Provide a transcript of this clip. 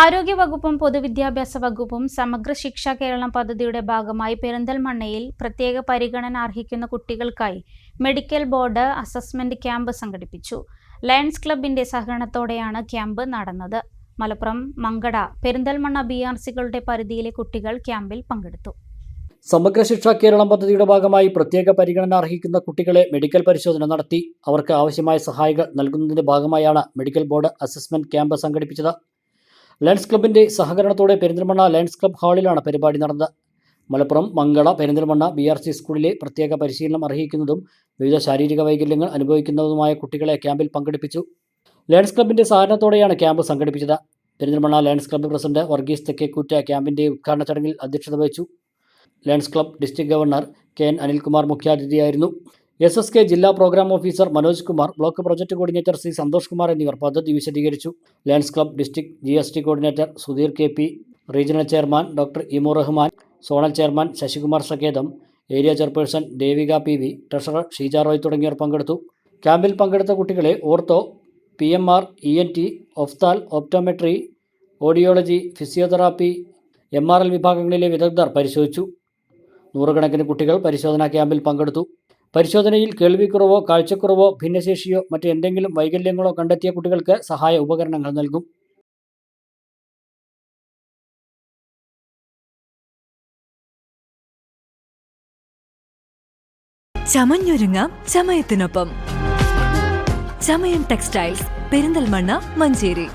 ആരോഗ്യവകുപ്പും പൊതുവിദ്യാഭ്യാസ വകുപ്പും സമഗ്ര ശിക്ഷ കേരളം പദ്ധതിയുടെ ഭാഗമായി പെരിന്തൽമണ്ണയിൽ പ്രത്യേക പരിഗണന അർഹിക്കുന്ന കുട്ടികൾക്കായി മെഡിക്കൽ ബോർഡ് അസസ്മെന്റ് ക്യാമ്പ് സംഘടിപ്പിച്ചു. ലയൺസ് ക്ലബിന്റെ സഹകരണത്തോടെയാണ് ക്യാമ്പ് നടന്നത്. മലപ്പുറം മങ്കട പെരിന്തൽമണ്ണ ബി ആർ സികളുടെ പരിധിയിലെ കുട്ടികൾ ക്യാമ്പിൽ പങ്കെടുത്തു. സമഗ്ര ശിക്ഷാ കേരളം പദ്ധതിയുടെ ഭാഗമായി പ്രത്യേക പരിഗണന അർഹിക്കുന്ന കുട്ടികളെ മെഡിക്കൽ പരിശോധന നടത്തി. അവർക്ക് ആവശ്യമായ സഹായങ്ങൾ നൽകുന്നതിന്റെ ഭാഗമായാണ് മെഡിക്കൽ ബോർഡ് അസസ്മെന്റ് ക്യാമ്പ് സംഘടിപ്പിച്ചത്. ലയൺസ് ക്ലബിന്റെ സഹകരണത്തോടെ പെരിന്തൽമണ്ണ ലയൺസ് ക്ലബ് ഹാളിലാണ് പരിപാടി നടന്നത്. മലപ്പുറം മംഗള പെരിന്തൽമണ്ണ ബി ആർ സി സ്കൂളിലെ പ്രത്യേക പരിശീലനം അർഹിക്കുന്നതും വിവിധ ശാരീരിക വൈകല്യങ്ങൾ അനുഭവിക്കുന്നതുമായ കുട്ടികളെ ക്യാമ്പിൽ പങ്കെടുപ്പിച്ചു. ലയൺസ് ക്ലബിന്റെ സഹകരണത്തോടെയാണ് ക്യാമ്പ് സംഘടിപ്പിച്ചത്. Perinthalmanna lions club president Varghese Thekkekootta ക്യാമ്പിന്റെ ഉദ്ഘാടന ചടങ്ങിൽ അധ്യക്ഷത വഹിച്ചു. Lions club district governor K N Anilkumar മുഖ്യാതിഥിയായിരുന്നു. S S K ജില്ലാ programme officer Manoj Kumar block project coordinator Shri Santhosh Kumar എന്നിവർ പദ്ധതി വിശദീകരിച്ചു. Lions club district G S T coordinator Sudheer K P regional chairman doctor Imu Rahman zonal chairman Sasikumar Saketham area chairperson Devika P V treasurer Sheeja Roy തുടങ്ങിയവർ പങ്കെടുത്തു. ക്യാമ്പിൽ പങ്കെടുത്ത കുട്ടികളെ ortho P M R E N T ophthal optometry audiology physiotherapy M R L വിഭാഗങ്ങളിലെ വിദഗ്ധർ പരിശോധിച്ചു. നൂറുകണക്കിന് കുട്ടികൾ പരിശോധനാ ക്യാമ്പിൽ പങ്കെടുത്തു. പരിശോധനയിൽ കേൾവിക്കുറവോ കാഴ്ചക്കുറവോ ഭിന്നശേഷിയോ മറ്റെന്തെങ്കിലും വൈകല്യങ്ങളോ കണ്ടെത്തിയ കുട്ടികൾക്ക് സഹായ ഉപകരണങ്ങൾ നൽകും. ചമഞ്ഞൊരുങ്ങാം ചമയത്തിനൊപ്പം. ചമയം ടെക്സ്റ്റൈൽസ് പെരിന്തൽമണ്ണ മഞ്ചേരി.